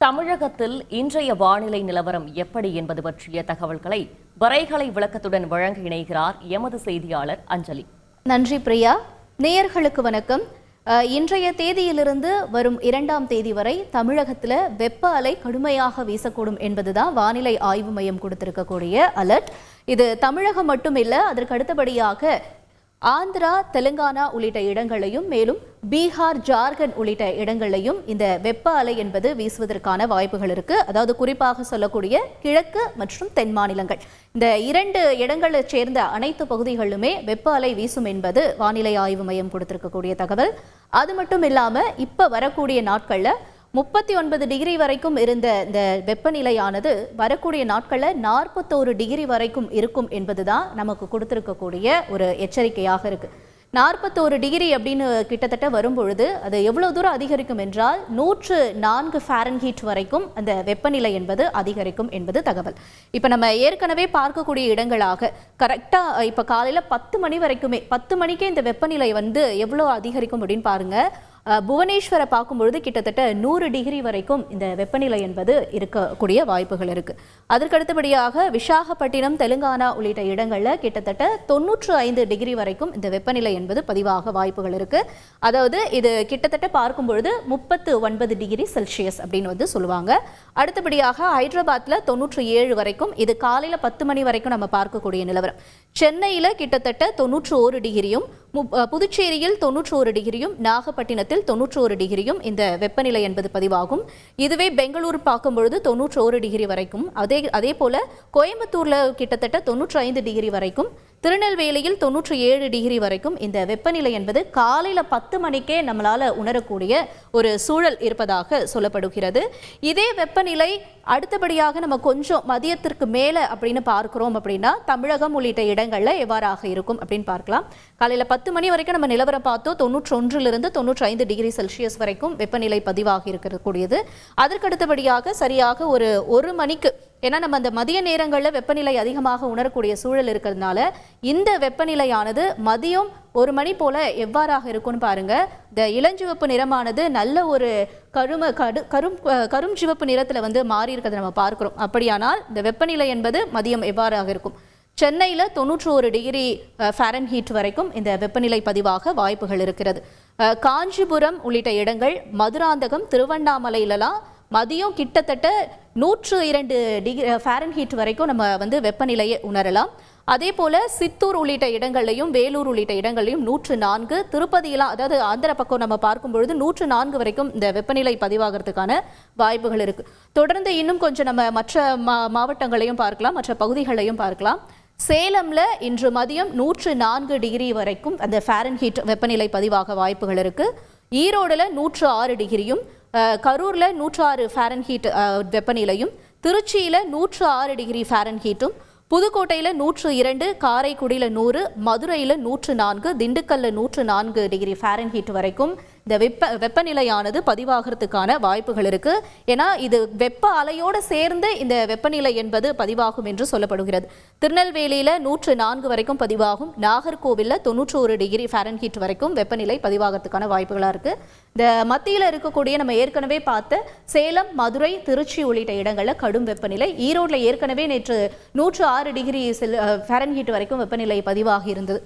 தமிழகத்தில் இன்றைய வானிலை நிலவரம் எப்படி என்பது பற்றிய தகவல்களை வரைகலை விளக்கத்துடன் வழங்க இணைகிறார் எமது செய்தியாளர் அஞ்சலி. நன்றி பிரியா. நேயர்களுக்கு வணக்கம். இன்றைய தேதியிலிருந்து வரும் இரண்டாம் தேதி வரை தமிழகத்தில் வெப்ப அலை கடுமையாக வீசக்கூடும் என்பதுதான் வானிலை ஆய்வு மையம் கொடுத்திருக்கக்கூடிய அலர்ட். இது தமிழகம் மட்டுமில்ல அதற்கு அடுத்தபடியாக ஆந்திரா தெலுங்கானா உள்ளிட்ட இடங்களையும் மேலும் பீகார் ஜார்க்கண்ட் உள்ளிட்ட இடங்களையும் இந்த வெப்ப அலை என்பது வீசுவதற்கான வாய்ப்புகள் இருக்கு. அதாவது குறிப்பாக சொல்லக்கூடிய கிழக்கு மற்றும் தென் மாநிலங்கள். இந்த இரண்டு இடங்களை சேர்ந்த அனைத்து பகுதிகளிலுமே வெப்ப அலை வீசும் என்பது வானிலை ஆய்வு மையம் கொடுத்திருக்கக்கூடிய தகவல். அது மட்டும் இல்லாம இப்ப வரக்கூடிய நாட்கள்ல முப்பத்தி ஒன்பது டிகிரி வரைக்கும் இருந்த இந்த வெப்பநிலையானது வரக்கூடிய நாட்களில் நாற்பத்தோரு டிகிரி வரைக்கும் இருக்கும் என்பதுதான் நமக்கு கொடுத்துருக்கக்கூடிய ஒரு எச்சரிக்கையாக இருக்கு. நாற்பத்தோரு டிகிரி அப்படின்னு கிட்டத்தட்ட வரும்பொழுது அது எவ்வளவு தூரம் அதிகரிக்கும் என்றால் நூற்று நான்கு ஃபாரன்ஹீட் வரைக்கும் அந்த வெப்பநிலை என்பது அதிகரிக்கும் என்பது தகவல். இப்போ நம்ம ஏற்கனவே பார்க்கக்கூடிய இடங்களாக கரெக்டாக இப்போ காலையில் பத்து மணி வரைக்குமே பத்து மணிக்கே இந்த வெப்பநிலை வந்து எவ்வளோ அதிகரிக்கும் அப்படின்னு பாருங்கள் புவனேஸ்வரை பார்க்கும்பொழுது கிட்டத்தட்ட நூறு டிகிரி வரைக்கும் இந்த வெப்பநிலை என்பது இருக்கக்கூடிய வாய்ப்புகள் இருக்கு. அதற்கு அடுத்தபடியாக விசாகப்பட்டினம் தெலுங்கானா உள்ளிட்ட இடங்களில் கிட்டத்தட்ட தொண்ணூற்று ஐந்து டிகிரி வரைக்கும் இந்த வெப்பநிலை என்பது பதிவாக வாய்ப்புகள் இருக்கு. அதாவது இது கிட்டத்தட்ட பார்க்கும் பொழுது முப்பத்து ஒன்பது டிகிரி செல்சியஸ் அப்படின்னு வந்து சொல்லுவாங்க. அடுத்தபடியாக ஹைதராபாத்தில் தொண்ணூற்று ஏழு வரைக்கும் இது காலையில் பத்து மணி வரைக்கும் நம்ம பார்க்கக்கூடிய நிலவரம். சென்னையில் கிட்டத்தட்ட தொண்ணூற்று ஒரு டிகிரியும் புதுச்சேரியில் தொன்னூற்றோரு ஒரு டிகிரியும் நாகப்பட்டினத்தில் தொன்னூற்றோரு டிகிரியும் இந்த வெப்பநிலை என்பது பதிவாகும். இதுவே பெங்களூர் பார்க்கும் பொழுது தொண்ணூற்று டிகிரி வரைக்கும். அதே அதே போல கோயம்புத்தூர்ல கிட்டத்தட்ட தொன்னூற்றி ஐந்து டிகிரி வரைக்கும். திருநெல்வேலியில் தொண்ணூற்றி ஏழு டிகிரி வரைக்கும் இந்த வெப்பநிலை என்பது காலையில் பத்து மணிக்கே நம்மளால் உணரக்கூடிய ஒரு சூழல் இருப்பதாக சொல்லப்படுகிறது. இதே வெப்பநிலை அடுத்தபடியாக நம்ம கொஞ்சம் மதியத்திற்கு மேலே அப்படின்னு பார்க்குறோம் அப்படின்னா தமிழகம் உள்ளிட்ட இடங்களில் எவ்வாறாக இருக்கும் அப்படின்னு பார்க்கலாம். காலையில் பத்து மணி வரைக்கும் நம்ம நிலவரம் பார்த்தோம். தொண்ணூற்றி ஒன்றிலிருந்து தொண்ணூற்றி ஐந்து டிகிரி செல்சியஸ் வரைக்கும் வெப்பநிலை பதிவாகி இருக்கக்கூடியது. அதற்கு அடுத்தபடியாக சரியாக ஒரு ஒரு மணிக்கு ஏன்னா நம்ம அந்த மதிய நேரங்களில் வெப்பநிலை அதிகமாக உணரக்கூடிய சூழல் இருக்கிறதுனால இந்த வெப்பநிலையானது மதியம் ஒரு மணி போல எவ்வாறாக இருக்கும்னு பாருங்க. இந்த இளஞ்சிவப்பு நிறமானது நல்ல ஒரு கரும கடு கரும் கரும் சிவப்பு நிறத்தில் வந்து மாறி இருக்கிறத நம்ம பார்க்குறோம். அப்படியானால் இந்த வெப்பநிலை என்பது மதியம் எவ்வாறாக இருக்கும்? சென்னையில் தொண்ணூற்றி ஒரு டிகிரி ஃபாரன்ஹீட் வரைக்கும் இந்த வெப்பநிலை பதிவாக வாய்ப்புகள் இருக்கிறது. காஞ்சிபுரம் உள்ளிட்ட இடங்கள் மதுராந்தகம் திருவண்ணாமலையிலலாம் மதியம் கிட்டத்தட்ட நூற்று இரண்டு டிகிரி ஃபாரன்ஹீட் வரைக்கும் நம்ம வந்து வெப்பநிலையை உணரலாம். அதே போல சித்தூர் உள்ளிட்ட இடங்கள்லையும் வேலூர் உள்ளிட்ட இடங்கள்லையும் நூற்று நான்கு திருப்பதியெல்லாம் அதாவது ஆந்திர பக்கம் நம்ம பார்க்கும் பொழுது நூற்று நான்கு வரைக்கும் இந்த வெப்பநிலை பதிவாகிறதுக்கான வாய்ப்புகள் இருக்கு. தொடர்ந்து இன்னும் கொஞ்சம் நம்ம மற்ற மா மாவட்டங்களையும் பார்க்கலாம் மற்ற பகுதிகளையும் பார்க்கலாம். சேலம்ல இன்று மதியம் நூற்று நான்கு டிகிரி வரைக்கும் அந்த ஃபாரன்ஹீட் வெப்பநிலை பதிவாக வாய்ப்புகள் இருக்கு. ஈரோடுல நூற்று ஆறு டிகிரியும் கரூரில் நூற்றாறு ஆறு ஃபாரன்ஹீட் வெப்பநிலையும் திருச்சியில் நூற்று ஆறு டிகிரி ஃபாரன்ஹீட்டும் புதுக்கோட்டையில் நூற்று இரண்டு காரைக்குடியில் நூறு மதுரையில் நூற்று நான்கு திண்டுக்கல்ல நூற்று நான்கு டிகிரி ஃபாரன்ஹீட் வரைக்கும் இந்த வெப்ப வெப்பநிலையானது பதிவாகிறதுக்கான வாய்ப்புகள் இருக்கு. ஏன்னா இது வெப்ப அலையோடு சேர்ந்து இந்த வெப்பநிலை என்பது பதிவாகும் என்று சொல்லப்படுகிறது. திருநெல்வேலியில் நூற்று நான்கு வரைக்கும் பதிவாகும். நாகர்கோவிலில் தொண்ணூற்று ஒரு டிகிரி ஃபாரன்ஹீட் வரைக்கும் வெப்பநிலை பதிவாகிறதுக்கான வாய்ப்புகளாக இருக்கு. இந்த மத்தியில் இருக்கக்கூடிய நம்ம ஏற்கனவே பார்த்த சேலம் மதுரை திருச்சி உள்ளிட்ட இடங்களில் கடும் வெப்பநிலை. ஈரோட்டில் ஏற்கனவே நேற்று நூற்று ஆறு டிகிரி செல் ஃபாரன்ஹீட் வரைக்கும் வெப்பநிலை பதிவாகி இருந்தது.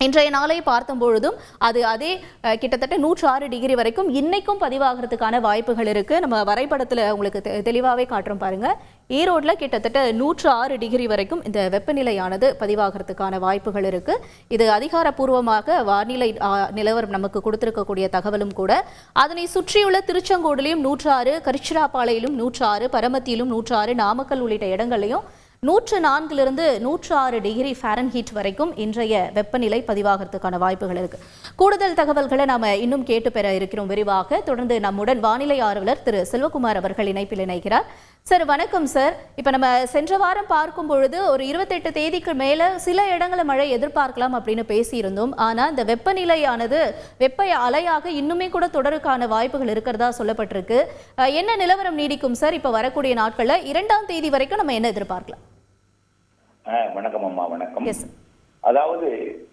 இன்றைய நாளை பார்த்தும் பொழுதும் அது அதே கிட்டத்தட்ட நூற்று ஆறு டிகிரி வரைக்கும் இன்னைக்கும் பதிவாகிறதுக்கான வாய்ப்புகள் இருக்குது நம்ம வரைபடத்தில் உங்களுக்கு தெ- தெளிவாகவே காட்டுறோம் பாருங்கள் ஈரோட்டில் கிட்டத்தட்ட நூற்று ஆறு டிகிரி வரைக்கும் இந்த வெப்பநிலையானது பதிவாகிறதுக்கான வாய்ப்புகள் இருக்குது இது அதிகாரப்பூர்வமாக வானிலை நிலவரம் நமக்கு கொடுத்துருக்கக்கூடிய தகவலும் கூட. அதனை சுற்றியுள்ள திருச்செங்கோடுலையும் நூற்று ஆறு கரிச்சிராப்பாளையிலும் நூற்று ஆறு பரமத்தியிலும் நூற்று ஆறு நாமக்கல் உள்ளிட்ட இடங்களையும் நூற்று நான்கிலிருந்து நூற்று ஆறு டிகிரி ஃபாரன்ஹீட் வரைக்கும் இன்றைய வெப்பநிலை பதிவாகிறதுக்கான வாய்ப்புகள் இருக்கு. கூடுதல் தகவல்களை நாம இன்னும் கேட்டு பெற இருக்கிறோம். விரிவாக தொடர்ந்து நம்முடன் வானிலை ஆர்வலர் திரு செல்வகுமார் அவர்கள் இணைப்பில் இணைகிறார். சார் வணக்கம் சார். இப்போ நம்ம சென்ற வாரம் பார்க்கும் பொழுது ஒரு இருபத்தெட்டு தேதிக்கு மேல சில இடங்கள மழை எதிர்பார்க்கலாம் அப்படின்னு பேசியிருந்தோம். ஆனா இந்த வெப்பநிலையானது வெப்ப அலையாக இன்னுமே கூட தொடருக்கான வாய்ப்புகள் இருக்கிறதா சொல்லப்பட்டிருக்கு. என்ன நிலவரம் நீடிக்கும் சார் இப்போ வரக்கூடிய நாட்கள்ல? இரண்டாம் தேதி வரைக்கும் நம்ம என்ன எதிர்பார்க்கலாம்? வணக்கம் அம்மா வணக்கம். அதாவது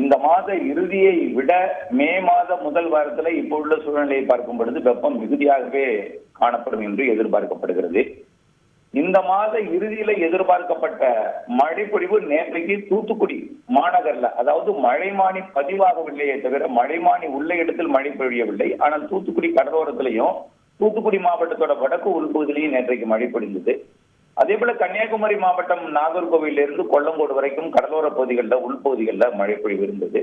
இந்த மாத இறுதியை விட மே மாத முதல் வாரத்துல இப்போ உள்ள சூழ்நிலையை பார்க்கும் பொழுது வெப்பம் மிகுதியாகவே காணப்படும் என்று எதிர்பார்க்கப்படுகிறது. இந்த மாத இறுதியில எதிர்பார்க்கப்பட்ட மழைப்பொழிவு நேற்றைக்கு தூத்துக்குடி மாநகர்ல அதாவது மழைமானி பதிவாகவில்லையே தவிர மழைமானி உள்ள இடத்தில் மழை பொழியவில்லை ஆனால் தூத்துக்குடி கடலோரத்திலையும் தூத்துக்குடி மாவட்டத்தோட வடக்கு உள்பகுதியிலையும் நேற்றைக்கு மழை பொழிந்தது. அதே போல கன்னியாகுமரி மாவட்டம் நாகர்கோவிலிருந்து இருந்து கொல்லங்கோடு வரைக்கும் கடலோர பகுதிகளில் உள்பகுதிகளில் மழை பொழிவு இருந்தது.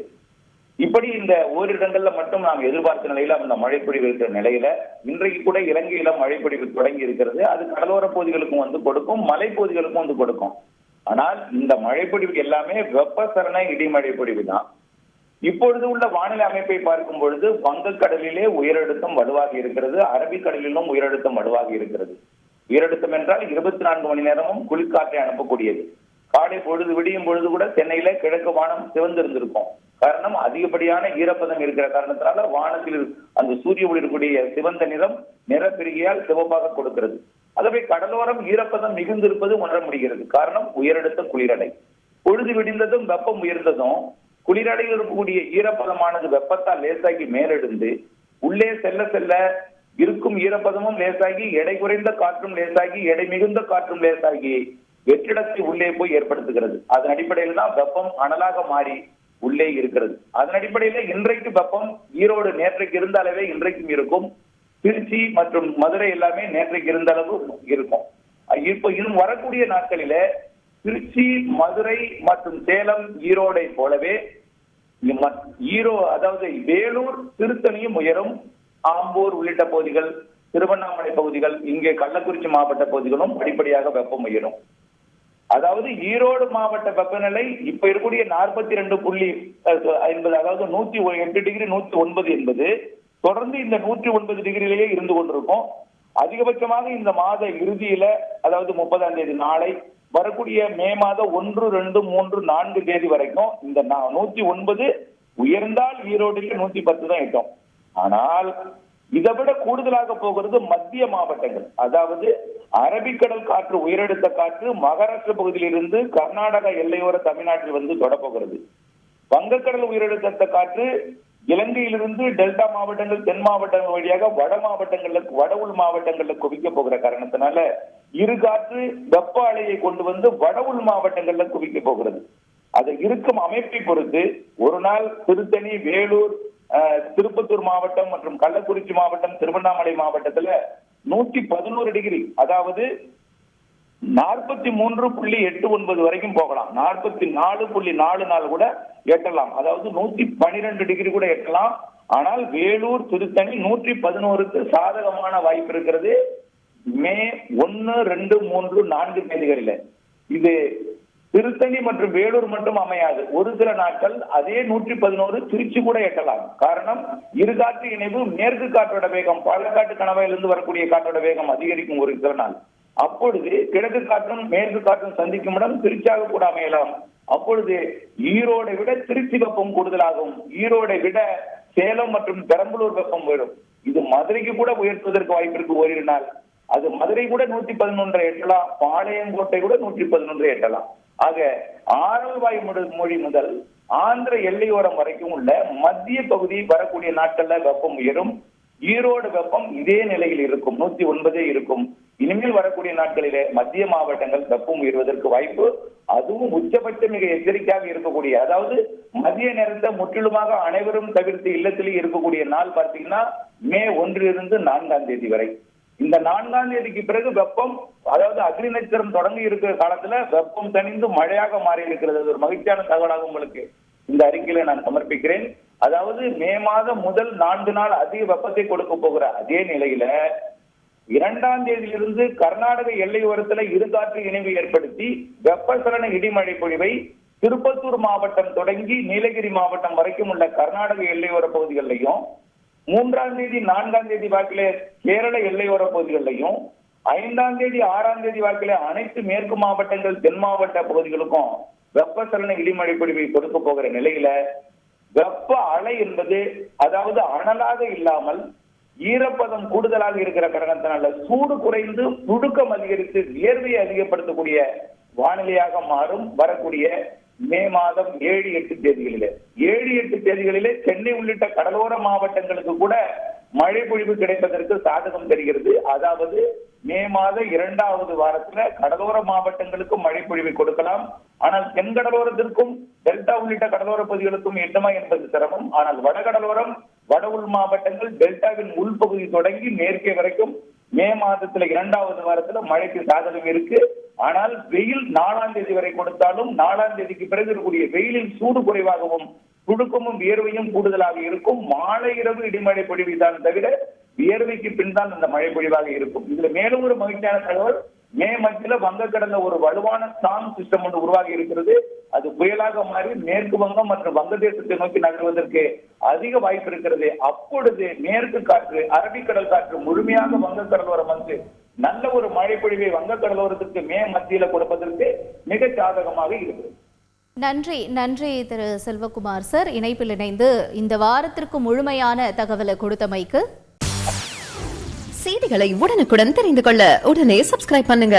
இப்படி இந்த ஓரிடங்கள்ல மட்டும் நாம் எதிர்பார்த்த நிலையில அந்த மழைப்பொழிவு இருக்கிற நிலையில இன்றைக்கு கூட இலங்கையில மழைப்பொழிவு தொடங்கி இருக்கிறது. அது கடலோர பகுதிகளுக்கும் வந்து கொடுக்கும் மலைப்பகுதிகளுக்கும் வந்து கொடுக்கும். ஆனால் இந்த மழைப்பொழிவு எல்லாமே வெப்பசரண இடிமழை பொழிவு தான். இப்பொழுது உள்ள வானிலை அமைப்பை பார்க்கும் பொழுது வங்கக்கடலிலே உயரழுத்தம் வலுவாக இருக்கிறது அரபிக்கடலிலும் உயரழுத்தம் வலுவாக இருக்கிறது. உயரழுத்தம் என்றால் இருபத்தி நான்கு மணி நேரமும் குளிர்காற்றை அனுப்பக்கூடியது. காலை பொழுது விடியும் பொழுது கூட சென்னையில கிழக்கு வானம் சிவந்திருந்திருக்கும். காரணம் அதிகப்படியான ஈரப்பதம் இருக்கிற காரணத்தினால வானத்தில் அந்த சூரிய ஒளி இருக்கக்கூடிய சிவந்த நிறம் நிறப்பெருகியால் சிவப்பாக கொடுக்கிறது. அதுவே கடலோரம் ஈரப்பதம் மிகுந்திருப்பது உணர முடிகிறது. காரணம் உயரடுத்த குளிரடை. பொழுது விடிந்ததும் வெப்பம் உயர்ந்ததும் குளிரடையில் இருக்கக்கூடிய ஈரப்பதமானது வெப்பத்தால் லேசாகி மேலெழுந்து உள்ளே செல்ல செல்ல இருக்கும் ஈரப்பதமும் லேசாகி எடை குறைந்த காற்றும் லேசாகி எடை மிகுந்த காற்றும் லேசாகி வெற்றிடத்தை உள்ளே போய் ஏற்படுத்துகிறது. அதன் அடிப்படையில் தான் வெப்பம் அனலாக மாறி உள்ளே இருக்கிறது. அதன் அடிப்படையில இன்றைக்கு வெப்பம் ஈரோடு நேற்றைக்கு இருந்த அளவே இன்றைக்கும் இருக்கும். திருச்சி மற்றும் மதுரை எல்லாமே நேற்றைக்கு இருந்த அளவு இருக்கும். இப்போ இன்னும் வரக்கூடிய நாட்களில திருச்சி மதுரை மற்றும் சேலம் ஈரோடை போலவே ஈரோ அதாவது வேலூர் திருத்தணியும் உயரும். ஆம்பூர் உள்ளிட்ட பகுதிகள் திருவண்ணாமலை பகுதிகள் இங்கே கள்ளக்குறிச்சி மாவட்ட பகுதிகளும் படிப்படியாக வெப்பம் உயரும். அதாவது ஈரோடு மாவட்ட வெப்பநிலை இப்ப இருக்கக்கூடிய நாற்பத்தி ரெண்டு புள்ளி ஐம்பது அதாவது நூத்தி எட்டு டிகிரி நூத்தி ஒன்பது என்பது தொடர்ந்து இந்த நூற்றி ஒன்பது டிகிரியிலேயே இருந்து கொண்டிருக்கும். அதிகபட்சமாக இந்த மாத இறுதியில அதாவது முப்பதாம் தேதி நாளை வரக்கூடிய மே மாதம் ஒன்று ரெண்டு மூன்று நான்கு தேதி வரைக்கும் இந்த நா- நூத்தி ஒன்பது உயர்ந்தால் ஈரோடுக்கு நூத்தி பத்து தான் எட்டும். ஆனால் இதை விட கூடுதலாக போகிறது மத்திய மாவட்டங்கள். அதாவது அரபிக்கடல் காற்று உயரடுத்த காற்று மகாராஷ்டிர பகுதியிலிருந்து கர்நாடக எல்லையோர தமிழ்நாட்டில் வந்து தொடப்போகிறது. வங்கக்கடல் உயரழுத்த காற்று இலங்கையிலிருந்து டெல்டா மாவட்டங்கள் தென் மாவட்டங்கள் வழியாக வட மாவட்டங்கள்ல வட உள் மாவட்டங்கள்ல குவிக்க போகிற காரணத்தினால இரு காற்று வெப்ப அலையை கொண்டு வந்து வட உள் மாவட்டங்கள்ல குவிக்க போகிறது. அது இருக்கும் அமைப்பை பொறுத்து ஒரு நாள் திருத்தணி வேலூர் திருப்பத்தூர் மாவட்டம் மற்றும் கள்ளக்குறிச்சி மாவட்டம் திருவண்ணாமலை மாவட்டத்துல நூத்தி பதினோரு டிகிரி அதாவது நாற்பத்தி மூன்று புள்ளி எட்டு ஒன்பது வரைக்கும் போகலாம். நாற்பத்தி நாலு புள்ளி நாலு நாள் கூட எட்டலாம். அதாவது நூத்தி பனிரெண்டு டிகிரி கூட எட்டலாம். ஆனால் வேலூர் திருத்தணி நூற்றி பதினோருக்கு சாதகமான வாய்ப்பு இருக்கிறது மே ஒன்னு ரெண்டு மூன்று நான்கு தேதிகளில. இது திருத்தணி மற்றும் வேலூர் மட்டும் அமையாது. ஒரு சில நாட்கள் அதே நூற்றி பதினோரு திருச்சி கூட எட்டலாம். காரணம் இரு காற்று இணைவு மேற்கு காற்றோட வேகம் பாலக்காட்டு கணவாயிலிருந்து வரக்கூடிய காற்றோட வேகம் அதிகரிக்கும் ஒரு சில நாள். அப்பொழுது கிழக்கு காற்றும் மேற்கு காற்றும் சந்திக்கும் இடம் திருச்சியாக கூட அமையலாம். அப்பொழுது ஈரோடை விட திருச்சி வெப்பம் கூடுதலாகும். ஈரோடை விட சேலம் மற்றும் பெரம்பலூர் வெப்பம் வரும். இது மதுரைக்கு கூட உயர்த்துவதற்கு வாய்ப்பு இருக்கு ஓரிரு நாள். அது மதுரை கூட நூத்தி பதினொன்றை எட்டலாம். பாளையங்கோட்டை கூட நூற்றி பதினொன்றை எட்டலாம். ஆக ஆரல்வாய் மொழி முதல் ஆந்திர எல்லையோரம் வரைக்கும் உள்ள மத்திய பகுதி வரக்கூடிய நாட்கள்ல வெப்பம் உயரும் ஈரோடு வெப்பம் இதே நிலையில் இருக்கும். நூத்தி ஒன்பதே இருக்கும். இனிமேல் வரக்கூடிய நாட்களிலே மத்திய மாவட்டங்கள் வெப்பம் உயர்வதற்கு வாய்ப்பு. அதுவும் உச்சபட்ச மிக எச்சரிக்கையாக இருக்கக்கூடிய அதாவது மதிய நேரத்தை முற்றிலுமாக அனைவரும் தவிர்த்து இல்லத்திலேயே இருக்கக்கூடிய நாள் பார்த்தீங்கன்னா மே ஒன்றிலிருந்து நான்காம் தேதி வரை. இந்த நான்காம் தேதிக்கு பிறகு வெப்பம் அதாவது அக்னி நட்சத்திரம் தொடங்கி இருக்கிற காலத்துல வெப்பம் தணிந்து மழையாக மாறி இருக்கிறது. அது ஒரு மகிழ்ச்சியான தகவலாக உங்களுக்கு இந்த அறிக்கையில நான் சமர்ப்பிக்கிறேன். அதாவது மே மாதம் முதல் நான்கு நாள் அதிக வெப்பத்தை கொடுக்க போகிற அதே நிலையில இரண்டாம் தேதியிலிருந்து கர்நாடக எல்லை ஓரத்துல இருகாற்று இணைவு ஏற்படுத்தி வெப்பசலன இடிமழை பொழிவை திருப்பத்தூர் மாவட்டம் தொடங்கி நீலகிரி மாவட்டம் வரைக்கும் உள்ள கர்நாடக எல்லையோர பகுதிகளிலையும் மூன்றாம் தேதி நான்காம் தேதி வாக்கில கேரள எல்லையோர பகுதிகளிலையும் ஐந்தாம் தேதி ஆறாம் தேதி வாக்கில அனைத்து மேற்கு மாவட்டங்கள் தென் மாவட்ட பகுதிகளுக்கும் வெப்பசலன இடிமழை பொழிவை கொடுக்க போகிற நிலையில வெப்ப அலை என்பது அதாவது அனலாக இல்லாமல் ஈரப்பதம் கூடுதலாக இருக்கிற காரணத்தினால சூடு குறைந்து புழுக்கம் அதிகரித்து வியர்வையை அதிகப்படுத்தக்கூடிய வானிலையாக மாறும் வரக்கூடிய மே மாதம் ஏழு எட்டு தேதிகளிலே. ஏழு எட்டு தேதிகளிலே சென்னை உள்ளிட்ட கடலோர மாவட்டங்களுக்கு கூட மழை பொழிவு கிடைப்பதற்கு சாதகம் தெரிகிறது. அதாவது மே மாத இரண்டாவது வாரத்துல கடலோர மாவட்டங்களுக்கு மழை பொழிவை கொடுக்கலாம். ஆனால் தென்கடலோரத்திற்கும் டெல்டா உள்ளிட்ட கடலோர பகுதிகளுக்கும் எட்டுமா என்பது சிரமம். ஆனால் வடகடலோரம் வட உள் மாவட்டங்கள் டெல்டாவின் உள்பகுதி தொடங்கி மேற்கே வரைக்கும் மே மாதத்துல இரண்டாவது வாரத்துல மழைக்கு சாதகம் இருக்கு. ஆனால் வெயில் நாலாம் தேதி வரை கொடுத்தாலும் நாலாம் தேதிக்கு பிறகு இருக்கக்கூடிய வெயிலின் சூடு குறைவாகவும் துடுக்கமும் வியர்வையும் கூடுதலாக இருக்கும். மாலை இரவு இடிமழை பொழிவுதான் தவிர வியர்வைக்கு பின் தான் அந்த மழை பொழிவாக இருக்கும். இதுல மேலும் ஒரு மகிழ்ச்சியான தகவல் மே மத்தியில வங்கக்கடல்ல ஒரு வலுவான ஸ்டாங் சிஸ்டம் ஒன்று உருவாகி இருக்கிறது. அது புயலாக மாறி மேற்கு வங்கம் மற்றும் வங்கதேசத்தை நோக்கி நகர்வதற்கு அதிக வாய்ப்பு இருக்கிறது. அப்பொழுது மேற்கு காற்று அரபிக்கடல் காற்று முழுமையாக வங்கக்கடலோரம் வந்து நல்ல ஒரு மழை பொழிவை வங்கக்கடலோரத்திற்கு மே மத்தியில கொடுப்பதற்கு மிக சாதகமாக இருக்கிறது. நன்றி நன்றி திரு செல்வகுமார் சார். இணைப்பில் இணைந்து இந்த வாரத்திற்கு முழுமையான தகவலை கொடுத்தமைக்கு செய்திகளை உடனுக்குடன் தெரிந்து கொள்ள உடனே சப்ஸ்கிரைப் பண்ணுங்க.